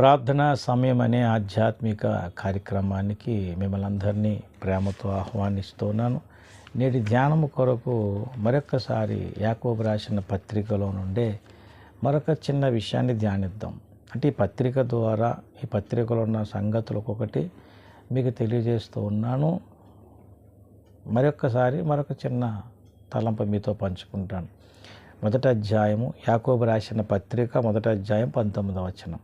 ప్రార్థన సమయం అనే ఆధ్యాత్మిక కార్యక్రమానికి మిమ్మల్ని అందరినీ ప్రేమతో ఆహ్వానిస్తున్నాను. నేటి ధ్యానము కొరకు మరొకసారి యాకోబు రాసిన పత్రికలో నుండే మరొక చిన్న విషయాన్ని ధ్యానిద్దాం. అంటే ఈ పత్రిక ద్వారా ఈ పత్రికలో ఉన్న సంగతులు ఒక్కొక్కటి మీకు తెలియజేస్తూ ఉన్నాను. మరొకసారి మరొక చిన్న తలంపు మీతో పంచుకుంటాను. మొదటి అధ్యాయము యాకోబు రాసిన పత్రిక మొదటి అధ్యాయం పంతొమ్మిదవ వచనం.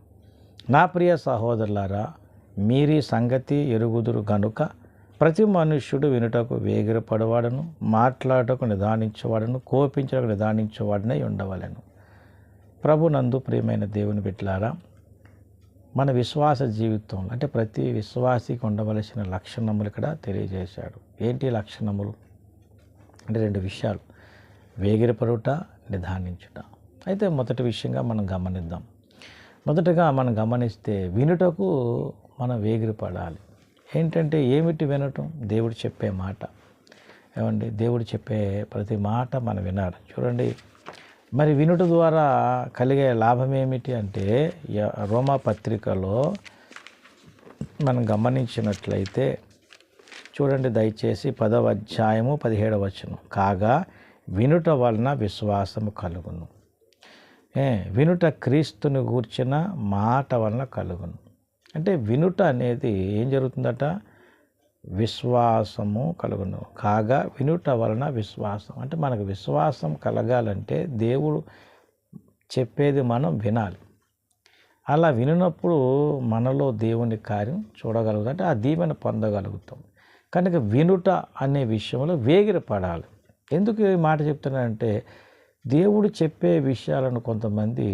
నా ప్రియ సహోదరులారా మీరీ సంగతి ఎరుగుదురు గనుక ప్రతి మనుష్యుడు వినుటకు వేగిరపడవాడను మాట్లాడటకు నిదానించేవాడను కోపించటకు నిదానించేవాడనే ఉండవలెను. ప్రభునందు ప్రియమైన దేవుని బిడ్డలారా మన విశ్వాస జీవితంలో అంటే ప్రతి విశ్వాసికి ఉండవలసిన లక్షణములు ఇక్కడ తెలియజేశాడు. ఏంటి లక్షణములు? అంటే రెండు విషయాలు. వేగిరపడుట నిదానించుట. అయితే మొదటి విషయంగా మనం గమనిద్దాం. మొదటగా మనం గమనిస్తే వినుటకు మనం వేగిరపడాలి. ఏంటంటే ఏమిటి వినటం? దేవుడు చెప్పే మాట. ఏమండి? దేవుడు చెప్పే ప్రతి మాట మనం వినాలి. చూడండి. మరి వినుట ద్వారా కలిగే లాభం ఏమిటి అంటే రోమా పత్రికలో మనం గమనించినట్లయితే చూడండి దయచేసి పదవ అధ్యాయము పదిహేడవ వచనం. కాగా వినుట వలన విశ్వాసము కలుగును. వినుట క్రీస్తుని గూర్చిన మాట వలన కలుగును. అంటే వినుట అనేది ఏం జరుగుతుందట? విశ్వాసము కలుగును. కాగా వినుట వలన విశ్వాసం. అంటే మనకు విశ్వాసం కలగాలంటే దేవుడు చెప్పేది మనం వినాలి. అలా వినినప్పుడు మనలో దేవుని కార్యం చూడగలుగుతాం. అంటే ఆ దీవెన పొందగలుగుతాం. కనుక వినుట అనే విషయంలో వేగిరపడాలి. ఎందుకు ఈ మాట చెప్తున్నానంటే దేవుడు చెప్పే విషయాలను కొంతమంది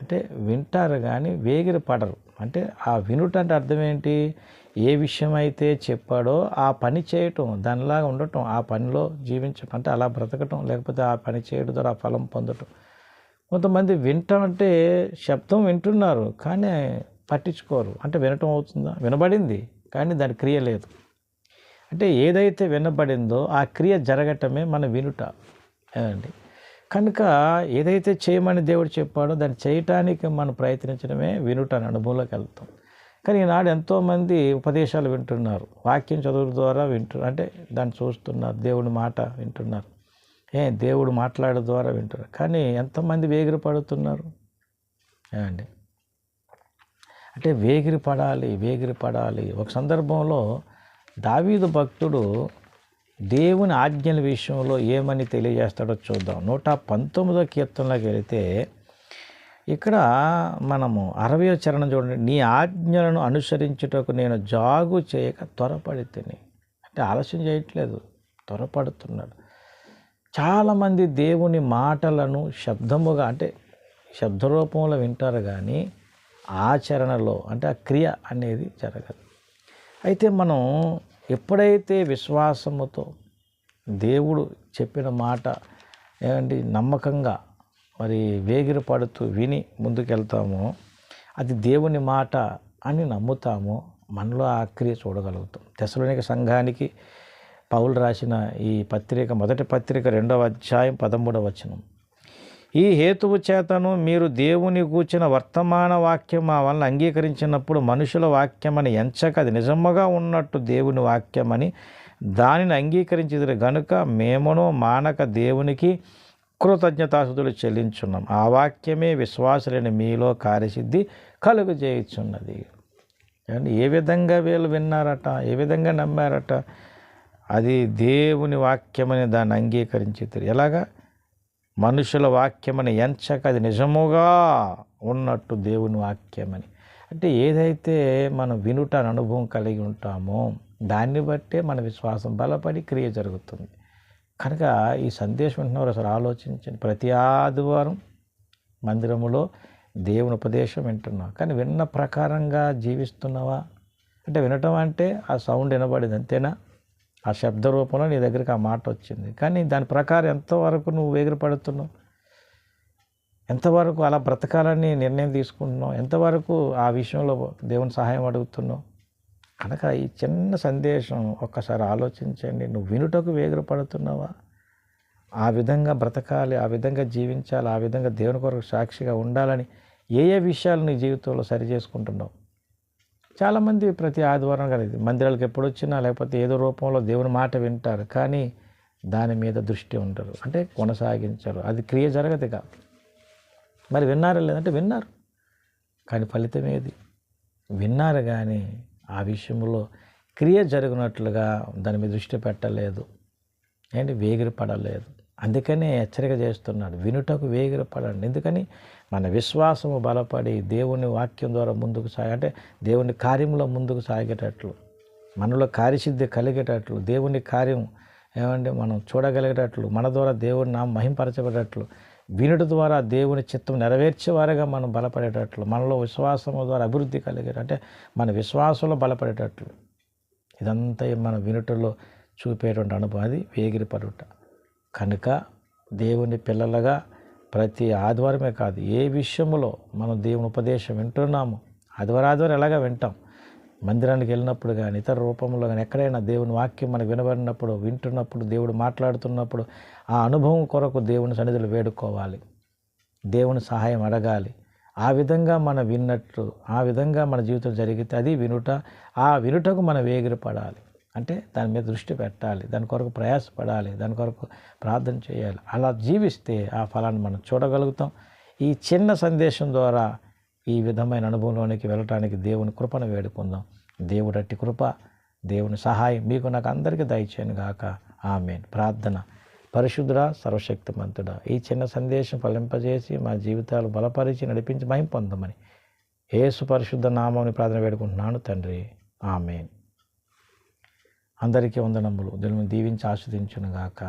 అంటే వింటారు కానీ వేగిరపడరు అంటే ఆ వినుట అంటే అర్థం ఏంటి? ఏ విషయం అయితే చెప్పాడో ఆ పని చేయటం దానిలాగా ఉండటం ఆ పనిలో జీవించటం అంటే అలా బ్రతకటం లేకపోతే ఆ పని చేయడం ద్వారా ఆ ఫలం పొందటం. కొంతమంది వింటాం అంటే శబ్దం వింటున్నారు కానీ పట్టించుకోరు. అంటే వినటం అవుతుందా? వినబడింది కానీ దాని క్రియ లేదు. అంటే ఏదైతే వినబడిందో ఆ క్రియ జరగటమే మన వినుట. అండి కనుక ఏదైతే చేయమని దేవుడు చెప్పాడో దాన్ని చేయటానికి మనం ప్రయత్నించడమే వినుట అని అనుభవంలోకి వెళ్తాం. కానీ ఈనాడు ఎంతోమంది ఉపదేశాలు వింటున్నారు. వాక్యం చదువు ద్వారా వింటున్నారు అంటే దాన్ని చూస్తున్నారు. దేవుడి మాట వింటున్నారు. ఏ దేవుడు మాట్లాడే ద్వారా వింటున్నారు. కానీ ఎంతమంది వేగిరి పడుతున్నారు అండి అంటే వేగిరి పడాలి వేగిరి పడాలి ఒక సందర్భంలో దావీదు భక్తుడు దేవుని ఆజ్ఞల విషయంలో ఏమని తెలియజేస్తాడో చూద్దాం. నూట పంతొమ్మిదో కీర్తనలోకి వెళితే ఇక్కడ మనము అరవయో చరణం చూడండి. నీ ఆజ్ఞలను అనుసరించుటకు నేను జాగు చేయక త్వరపడి తిని. అంటే ఆలస్యం చేయట్లేదు త్వరపడుతున్నాడు. చాలామంది దేవుని మాటలను శబ్దముగా అంటే శబ్దరూపంలో వింటారు కానీ ఆచరణలో అంటే ఆ క్రియ అనేది జరగదు. అయితే మనం ఎప్పుడైతే విశ్వాసముతో దేవుడు చెప్పిన మాట ఏమండి నమ్మకంగా మరి వేగిరి పడుతూ విని ముందుకెళ్తామో అది దేవుని మాట అని నమ్ముతామో మనలో ఆ క్రియ చూడగలుగుతాం. తెసలోనిక సంఘానికి పౌలు రాసిన ఈ పత్రిక మొదటి పత్రిక రెండవ అధ్యాయం పదమూడవ వచనం. ఈ హేతువు చేతను మీరు దేవుని కూర్చిన వర్తమాన వాక్యం మా వలన అంగీకరించినప్పుడు మనుషుల వాక్యమని ఎంచక అది నిజముగా ఉన్నట్టు దేవుని వాక్యమని దానిని అంగీకరించేది గనుక మేమును మానక దేవునికి కృతజ్ఞతాసుతులు చెల్లించున్నాం. ఆ వాక్యమే విశ్వాసులైన మీలో కార్యసిద్ధి కలుగు చేయుచున్నది ఏ విధంగా వీళ్ళు విన్నారట ఏ విధంగా నమ్మారట అది దేవుని వాక్యమని దాన్ని అంగీకరించారు ఎలాగా? మనుషుల వాక్యమని ఎంచక అది నిజముగా ఉన్నట్టు దేవుని వాక్యమని. అంటే ఏదైతే మనం వినుట అనుభవం కలిగి ఉంటామో దాన్ని బట్టే మన విశ్వాసం బలపడి క్రియ జరుగుతుంది. కనుక ఈ సందేశం వింటున్నవారు అసలు ఆలోచించండి. ప్రతి ఆదివారం మందిరములో దేవుని ఉపదేశం వింటున్నావు కానీ విన్న ప్రకారంగా జీవిస్తున్నావా? అంటే వినటం అంటే ఆ సౌండ్ వినబడింది అంతేనా? ఆ శబ్ద రూపంలో నీ దగ్గరికి ఆ మాట వచ్చింది. కానీ దాని ప్రకారం ఎంతవరకు నువ్వు వేగిరపడుతున్నావు? ఎంతవరకు అలా బ్రతకాలని నిర్ణయం తీసుకుంటున్నావు? ఎంతవరకు ఆ విషయంలో దేవుని సహాయం అడుగుతున్నావు? కనుక ఈ చిన్న సందేశం ఒక్కసారి ఆలోచించండి. నువ్వు వినుటకు వేగిరపడుతున్నావా? ఆ విధంగా బ్రతకాలి ఆ విధంగా జీవించాలి ఆ విధంగా దేవుని కొరకు సాక్షిగా ఉండాలని ఏ ఏ విషయాలు నీ జీవితంలో సరి చేసుకుంటున్నావు? చాలామంది ప్రతి ఆదివారం కానీ మందిరాలకు ఎప్పుడు వచ్చినా లేకపోతే ఏదో రూపంలో దేవుని మాట వింటారు. కానీ దాని మీద దృష్టి ఉంటారు అంటే కొనసాగించరు. అది క్రియ జరగదు కాదు మరి విన్నారా లేదంటే విన్నారు. కానీ ఫలితం ఏది విన్నారు కానీ ఆ విషయంలో క్రియ జరిగినట్లుగా దాని మీద దృష్టి పెట్టలేదు. ఏంటి? వేగిరి పడలేదు. అందుకనే హెచ్చరిక చేస్తున్నాడు వినుటకు వేగిరపడండి. ఎందుకని? మన విశ్వాసము బలపడి దేవుని వాక్యం ద్వారా ముందుకు సాగ అంటే దేవుని కార్యంలో ముందుకు సాగేటట్లు మనలో కార్యసిద్ధి కలిగేటట్లు దేవుని కార్యం ఏమంటే మనం చూడగలిగేటట్లు మన ద్వారా దేవుని నామ మహింపరచబడేటట్లు వినుట ద్వారా దేవుని చిత్తం నెరవేర్చేవారుగా మనం బలపడేటట్లు మనలో విశ్వాసము ద్వారా అభివృద్ధి కలిగేట అంటే మన విశ్వాసంలో బలపడేటట్లు. ఇదంతా మన వినుటలో చూపేటువంటి అనుభవం అది వేగిరి పడుట కనుక దేవుని పిల్లలుగా ప్రతి ఆదివారమే కాదు ఏ విషయంలో మనం దేవుని ఉపదేశం వింటున్నాము ఆదివారం ఆదివారం ఎలాగా వింటాం? మందిరానికి వెళ్ళినప్పుడు కానీ ఇతర రూపంలో కానీ ఎక్కడైనా దేవుని వాక్యం మనకు వినబడినప్పుడు వింటున్నప్పుడు దేవుడు మాట్లాడుతున్నప్పుడు ఆ అనుభవం కొరకు దేవుని సన్నిధులు వేడుకోవాలి. దేవుని సహాయం అడగాలి. ఆ విధంగా మనం విన్నట్టు ఆ విధంగా మన జీవితం జరిగితే అది వినుట ఆ వినుటకు మనం వేగిరపడాలి. అంటే దాని మీద దృష్టి పెట్టాలి దాని కొరకు ప్రయాసపడాలి దాని కొరకు ప్రార్థన చేయాలి. అలా జీవిస్తే ఆ ఫలాన్ని మనం చూడగలుగుతాం. ఈ చిన్న సందేశం ద్వారా ఈ విధమైన అనుభవంలోనికి వెళ్ళటానికి దేవుని కృపను వేడుకుందాం. దేవుడు అట్టి కృప దేవుని సహాయం మీకు నాకు అందరికీ దయచేయను గాక. ఆమె ప్రార్థన. పరిశుద్ధుడ సర్వశక్తిమంతుడ ఈ చిన్న సందేశం ఫలింపజేసి మా జీవితాలు బలపరిచి నడిపించి మహిం పొందమని ఏసు పరిశుద్ధ నామాన్ని ప్రార్థన వేడుకుంటున్నాను తండ్రి. ఆమెన్. అందరికీ వందనములు. దీనిని దీవించి ఆస్వాదించును గాక